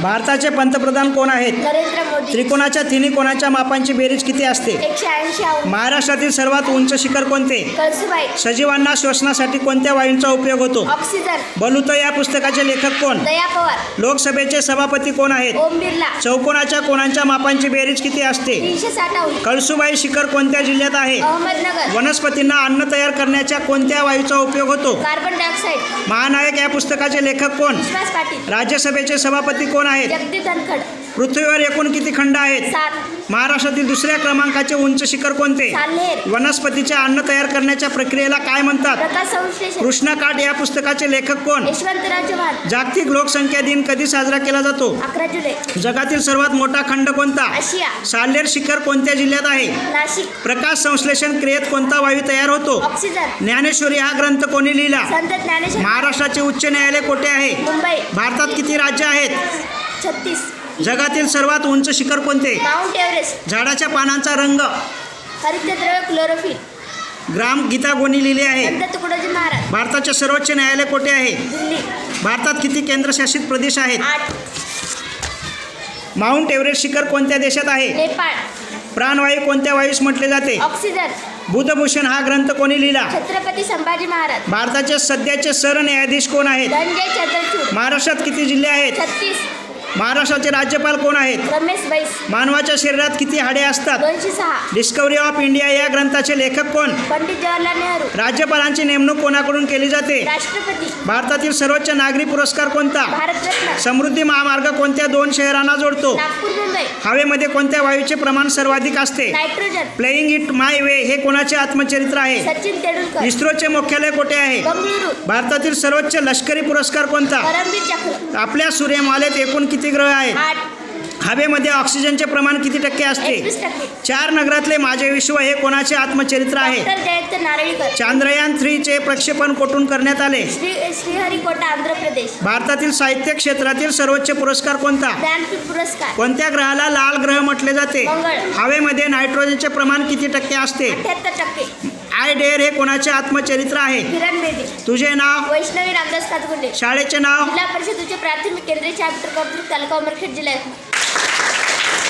भारताचे पंतप्रधान कोण आहेत? नरेंद्र मोदी. त्रिकोणाच्या तिन्ही कोणाच्या मापांची बेरीज किती असते? एकशे ऐंशी आहो. महाराष्ट्रातील सर्वात उंच शिखर कोणते? कळसुबाई. सजीवांना श्वसनासाठी कोणत्या वायूंचा उपयोग होतो? ऑक्सिजन. बलुत या पुस्तकाचे लेखक कोण? दया पवार. लोकसभेचे सभापती कोण आहेत? ओम बिर्ला. चौकोनाच्या कोणाच्या मापांची बेरीज किती असते? तीनशे आहो कळसुबाई शिखर कोणत्या जिल्ह्यात आहे? अहमदनगर. वनस्पतींना अन्न तयार करण्याच्या कोणत्या वायूचा उपयोग होतो? कार्बन डायऑक्साईड महानायक या पुस्तकाचे लेखक कोण? विश्वास पाटील. राज्यसभेचे सभापती कोण कोण आहेत. जगदीप धनखड. पृथ्वीवर एकूण किती खंड आहेत? महाराष्ट्रातील दुसऱ्या क्रमांकाचे उंच शिखर कोणते? वनस्पतीचे अन्न तयार करण्याच्या प्रक्रियेला काय म्हणतात? कृष्णकाठ या पुस्तकाचे लेखक कोण? जागतिक लोकसंख्या दिन कधी साजरा केला जातो? जगातील सर्वात मोठा खंड कोणता? साल्हेर शिखर कोणत्या जिल्ह्यात आहे? नाशिक. प्रकाश संश्लेषण क्रियेत कोणता वायू तयार होतो? ज्ञानेश्वरी हा ग्रंथ कोणी लिहिला? महाराष्ट्राचे उच्च न्यायालय कोठे आहे? मुंबई. भारतात किती राज्य आहेत? छत्तीस. जगातील सर्वात उंच शिखर कोणते? Mount Everest. झाडाच्या पानांचा रंग. हरितद्रव्य क्लोरोफिल. ग्राम गीता कोणी लिहिली आहे. संत तुकडोजी महाराज. भारताचे सर्वोच्च न्यायालय कोठे आहे? दिल्ली भारतात किती केंद्रशासित प्रदेश आहेत? आठ. माउंट एव्हरेस्ट शिखर कोणत्या देशात आहे? नेपाळ. प्राणवायू कोणत्या वायूस म्हटले जाते? ऑक्सिजन. बुधभूषण हा ग्रंथ कोणी लिहिला? छत्रपती संभाजी महाराज. भारताचे सध्याचे सरन्यायाधीश कोण आहेत? धनंजय चंद्रचूड. महाराष्ट्रात किती जिल्हे आहेत? छत्तीस. महाराष्ट्राचे राज्यपाल कोण आहेत? रमेश बैस. मानवाच्या शरीरात किती हाडे असतात? दोनशे सहा. डिस्कवरी ऑफ इंडिया या ग्रंथाचे लेखक कोण? पंडित जवाहरलाल नेहरू. राज्यपालांची नेमणूक कोणाकडून केली जाते? राष्ट्रपती. भारतातील सर्वोच्च नागरी पुरस्कार कोणता? भारतरत्न. समृद्धी महामार्ग कोणत्या दोन शहरांना जोडतो? नागपूर मुंबई. हवेमध्ये कोणत्या वायूचे प्रमाण सर्वाधिक असते? Nitrogen. Playing it my way हे कोणाचे आत्मचरित्र आहे? सचिन तेंडुलकर. इस्रोचे मुख्यालय कोठे आहे? बंगळुरू. भारतातील सर्वोच्च लष्करी पुरस्कार कोणता? परमवीर चक्र. आपल्या सूर्यमालेत एकूण किती ग्रह आहेत आठ. हवेमध्ये ऑक्सिजनचे प्रमाण किती टक्के असते? चार नगरातले माझे विश्व हे कोणाचे आत्मचरित्र आहे? चांद्रयान थ्रीचे प्रक्षेपण कोठून करण्यात आले? श्री श्रीहरिकोटा आंध्र प्रदेश. भारतातील साहित्य क्षेत्रातील सर्वोच्च पुरस्कार कोणता? पुरस्कार. कोणत्या ग्रहाला लाल ग्रह म्हटले जाते. हवेमध्ये नायट्रोजनचे प्रमाण किती टक्के असते? आय डेअर हे कोणाचे आत्मचरित्र आहे? किरण बेदी. तुझे नाव? वैष्णवी रामदास कातगुंडे शाळेचे नाव? जिल्हा परिषद उच्च प्राथमिक केंद्रीय शाळा तालुका उमरखेड जिल्हा